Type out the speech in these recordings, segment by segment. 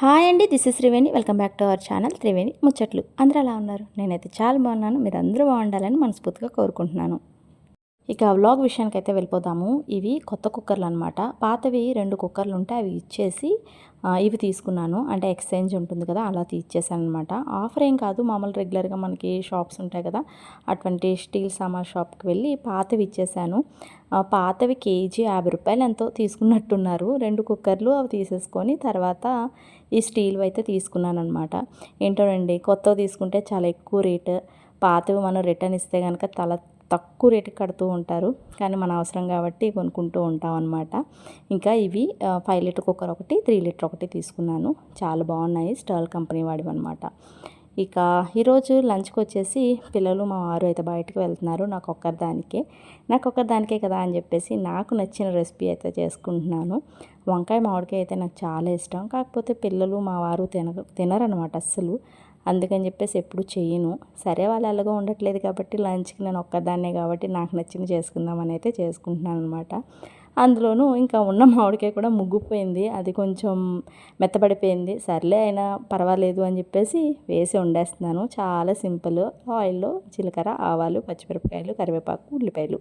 Hi అండి this is Triveni. Welcome back to our channel Triveni ముచ్చట్లు. అందరూ ఎలా ఉన్నారు? నేనైతే చాలా బాగున్నాను. మీరు అందరూ బాగుండాలని మనస్ఫూర్తిగా కోరుకుంటున్నాను. ఇక వ్లాగ్ విషయానికి అయితే వెళ్ళిపోదాము. ఇవి కొత్త కుక్కర్లు అనమాట పాతవి రెండు కుక్కర్లు ఉంటే అవి ఇచ్చేసి ఇవి తీసుకున్నాను. అంటే ఎక్స్చేంజ్ ఉంటుంది కదా అలా తీర్చేసాను అనమాట ఆఫర్ ఏం కాదు. మామూలు రెగ్యులర్గా మనకి షాప్స్ ఉంటాయి కదా అటువంటి స్టీల్ సామాన్ షాప్కి వెళ్ళి పాతవి ఇచ్చేసాను. పాతవి కేజీ యాభై రూపాయలు ఎంతో తీసుకున్నట్టున్నారు. రెండు కుక్కర్లు అవి తీసేసుకొని తర్వాత ఈ స్టీల్ అయితే తీసుకున్నాను అనమాట ఏంటోనండి కొత్తవి తీసుకుంటే చాలా ఎక్కువ రేటు. పాతవి మనం రిటర్న్ ఇస్తే కనుక తల తక్కువ రేటుకి కడుతూ ఉంటారు. కానీ మన అవసరం కాబట్టి కొనుక్కుంటూ ఉంటాం అనమాట ఇంకా ఇవి ఫైవ్ లీటర్ కుక్కర్ ఒకటి త్రీ లీటర్ ఒకటి తీసుకున్నాను. చాలా బాగున్నాయి. స్టర్ల్ కంపెనీ వాడివి అనమాట ఇక ఈరోజు లంచ్కి వచ్చేసి పిల్లలు మా వారు అయితే బయటకు వెళ్తున్నారు. నాకు ఒక్కరిదానికే నాకు ఒక్కరిదానికే కదా అని చెప్పేసి నాకు నచ్చిన రెసిపీ అయితే చేసుకుంటున్నాను. వంకాయ మామిడికాయ అయితే నాకు చాలా ఇష్టం. కాకపోతే పిల్లలు మా వారు తిన తినరనమాట అస్సలు. అందుకని చెప్పేసి ఎప్పుడు చేయను. సరే వాళ్ళు ఎలాగో ఉండట్లేదు కాబట్టి లంచ్కి నేను ఒక్కదాన్నే కాబట్టి నాకు నచ్చింది చేసుకుందామని అయితే చేసుకుంటున్నాను అనమాట అందులోనూ ఇంకా ఉన్న మామిడికాయ కూడా ముగ్గుపోయింది. అది కొంచెం మెత్తబడిపోయింది. సర్లే అయినా పర్వాలేదు అని చెప్పేసి వేసి వండేస్తున్నాను. చాలా సింపుల్. ఆయిల్లో జీలకర్ర ఆవాలు పచ్చిమిరపకాయలు కరివేపాకు ఉల్లిపాయలు.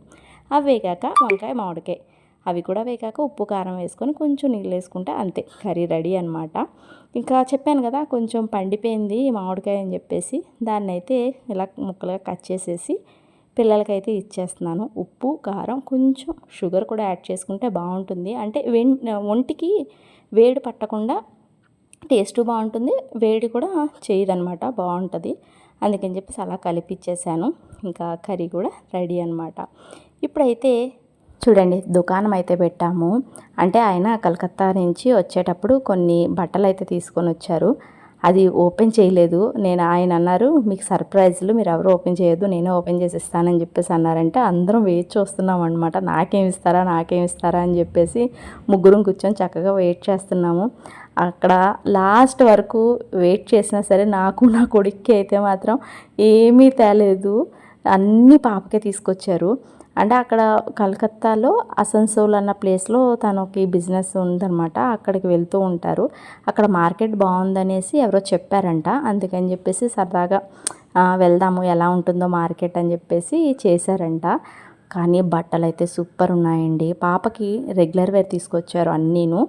అవి వేగాక వంకాయ మామిడికాయ. అవి కూడా వేగాక ఉప్పు కారం వేసుకొని కొంచెం నీళ్ళు వేసుకుంటే అంతే. కర్రీ రెడీ అనమాట ఇంకా చెప్పాను కదా కొంచెం పండిపోయింది మామిడికాయ అని చెప్పేసి. దాన్ని అయితే ఇలా ముక్కలుగా కట్ చేసేసి పిల్లలకైతే ఇచ్చేస్తున్నాను. ఉప్పు కారం కొంచెం షుగర్ కూడా యాడ్ చేసుకుంటే బాగుంటుంది. అంటే వెన్ ఒంటికి వేడి పట్టకుండా టేస్ట్ బాగుంటుంది వేడి కూడా చేయదనమాట బాగుంటుంది. అందుకని చెప్పేసి అలా కలిపిచ్చేసాను. ఇంకా కర్రీ కూడా రెడీ అనమాట ఇప్పుడైతే చూడండి దుకాణం అయితే పెట్టాము. అంటే ఆయన కలకత్తా నుంచి వచ్చేటప్పుడు కొన్ని బట్టలు అయితే తీసుకొని వచ్చారు. అది ఓపెన్ చేయలేదు. నేను ఆయన అన్నారు మీకు సర్ప్రైజ్లు మీరు ఎవరు ఓపెన్ చేయొద్దు నేనే ఓపెన్ చేసి ఇస్తానని చెప్పేసి అన్నారంటే అందరం వెయిట్ చూస్తున్నాం అనమాట నాకేమి ఇస్తారా నాకేం ఇస్తారా అని చెప్పేసి ముగ్గురం కూర్చొని చక్కగా వెయిట్ చేస్తున్నాము. అక్కడ లాస్ట్ వరకు వెయిట్ చేసినా సరే నాకు నా కొడుక్కి అయితే మాత్రం ఏమీ తేలేదు. అన్నీ పాపకే తీసుకొచ్చారు. అంటే అక్కడ కలకత్తాలో అసన్సోల్ అన్న ప్లేస్లో తనకి బిజినెస్ ఉందన్నమాట. అక్కడికి వెళ్తూ ఉంటారు. అక్కడ మార్కెట్ బాగుందనేసి ఎవరో చెప్పారంట. అందుకని చెప్పేసి సరదాగా వెళ్దాము ఎలా ఉంటుందో మార్కెట్ అని చెప్పేసి చేశారంట. కానీ బట్టలు అయితే సూపర్ ఉన్నాయండి. పాపకి రెగ్యులర్ వేర్ తీసుకొచ్చారు అన్నీను.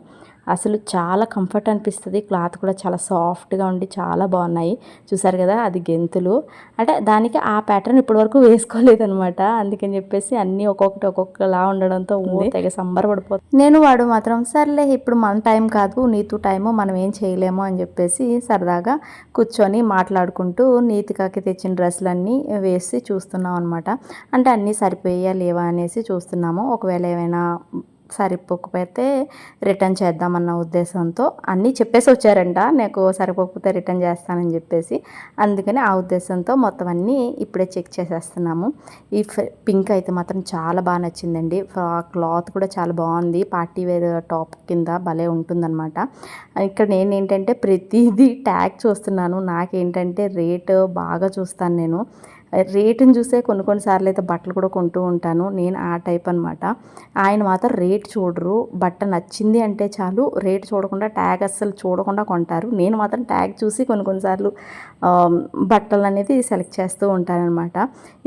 అసలు చాలా కంఫర్ట్ అనిపిస్తుంది. క్లాత్ కూడా చాలా సాఫ్ట్గా ఉండి చాలా బాగున్నాయి. చూసారు కదా అది గెంతులు. అంటే దానికి ఆ ప్యాటర్న్ ఇప్పటివరకు వేసుకోలేదనమాట అందుకని చెప్పేసి అన్నీ ఒక్కొక్కటి ఒక్కొక్కలా ఉండడంతో తెగ సంబరపడిపోతుంది నేను వాడు మాత్రం సర్లే ఇప్పుడు మన టైం కాదు నీతు టైము మనం ఏం చేయలేము అని చెప్పేసి సరదాగా కూర్చొని మాట్లాడుకుంటూ నీతికాకి తెచ్చిన డ్రెస్సులన్నీ వేసి చూస్తున్నాం అనమాట అంటే అన్నీ సరిపోయా లేవా అనేసి చూస్తున్నాము. ఒకవేళ ఏమైనా సరిపోకపోతే రిటర్న్ చేద్దామన్న ఉద్దేశంతో అన్నీ చెప్పేసి వచ్చారంట. నాకు సరిపోకపోతే రిటర్న్ చేస్తానని చెప్పేసి. అందుకని ఆ ఉద్దేశంతో మొత్తం అన్నీ ఇప్పుడే చెక్ చేసేస్తున్నాము. ఈ పింక్ అయితే మాత్రం చాలా బాగా నచ్చిందండి. ఆ క్లాత్ కూడా చాలా బాగుంది. పార్టీ వేర్ టాప్ కింద భలే ఉంటుందన్నమాట. ఇక్కడ నేను ఏంటంటే ప్రతిదీ ట్యాగ్ చూస్తున్నాను. నాకేంటంటే రేటు బాగా చూస్తాను నేను. రేటుని చూసే కొన్ని కొన్నిసార్లు అయితే బట్టలు కూడా కొంటూ ఉంటాను. నేను ఆ టైప్ అనమాట ఆయన మాత్రం రేట్ చూడరు. బట్ట నచ్చింది అంటే చాలు. రేట్ చూడకుండా ట్యాగ్ అస్సలు చూడకుండా కొంటారు. నేను మాత్రం ట్యాగ్ చూసి కొన్ని కొన్నిసార్లు బట్టలు అనేది సెలెక్ట్ చేస్తూ ఉంటానన్నమాట.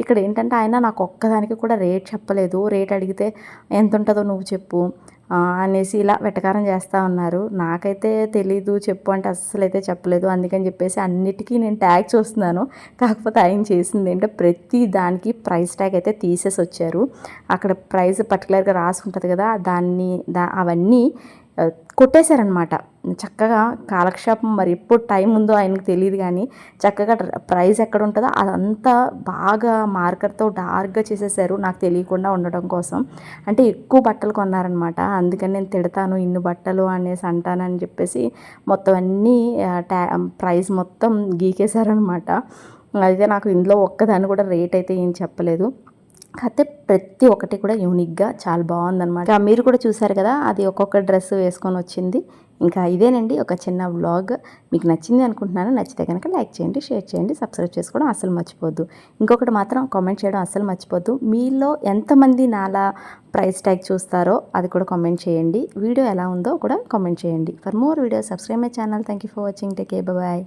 ఇక్కడ ఏంటంటే ఆయన నాకు ఒక్కదానికి కూడా రేట్ చెప్పలేదు. రేట్ అడిగితే ఎంత ఉంటుందో నువ్వు చెప్పు. అనేసి ఇలా వెటకారం చేస్తూ ఉన్నారు. నాకైతే తెలీదు చెప్పు అంటే అస్సలు అయితే చెప్పలేదు. అందుకని చెప్పేసి అన్నిటికీ నేను ట్యాగ్ చూస్తున్నాను. కాకపోతే ఆయన చేసింది ఏంటో ప్రతి దానికి ప్రైస్ ట్యాగ్ అయితే తీసేసి వచ్చారు. అక్కడ ప్రైస్ పర్టికులర్గా రాసుకుంటుంది కదా దాన్ని దా అవన్నీ కొట్టేశారనమాట చక్కగా కాలక్షేపం మరి ఎప్పుడు టైం ఉందో ఆయనకు తెలియదు కానీ చక్కగా ప్రైస్ ఎక్కడ ఉంటుందో అదంతా బాగా మార్కర్తో డార్క్గా చేసేసారు నాకు తెలియకుండా ఉండడం కోసం. అంటే ఎక్కువ బట్టలు కొన్నారనమాట అందుకని నేను తిడతాను ఇన్ని బట్టలు అనేసి అంటానని చెప్పేసి మొత్తం అన్నీ టా ట్యా ప్రైస్ మొత్తం గీకేశారనమాట అయితే నాకు ఇందులో ఒక్కదాన్ని కూడా రేట్ అయితే ఏం చెప్పలేదు. కాకపోతే ప్రతి ఒక్కటి కూడా యూనిక్గా చాలా బాగుందన్నమాట. మీరు కూడా చూసారు కదా అది ఒక్కొక్క డ్రెస్ వేసుకొని వచ్చింది. ఇంకా ఇదేనండి ఒక చిన్న వ్లాగ్. మీకు నచ్చింది అనుకుంటున్నాను నచ్చితే కనుక లైక్ చేయండి షేర్ చేయండి సబ్స్క్రైబ్ చేసుకోవడం అసలు మర్చిపోద్దు. ఇంకొకటి మాత్రం కామెంట్ చేయడం అసలు మర్చిపోద్దు. మీలో ఎంతమంది నాలా ప్రైస్ ట్యాగ్ చూస్తారో అది కూడా కామెంట్ చేయండి. వీడియో ఎలా ఉందో కూడా కామెంట్ చేయండి. For more video subscribe my channel. Thank you for watching. Take a bye.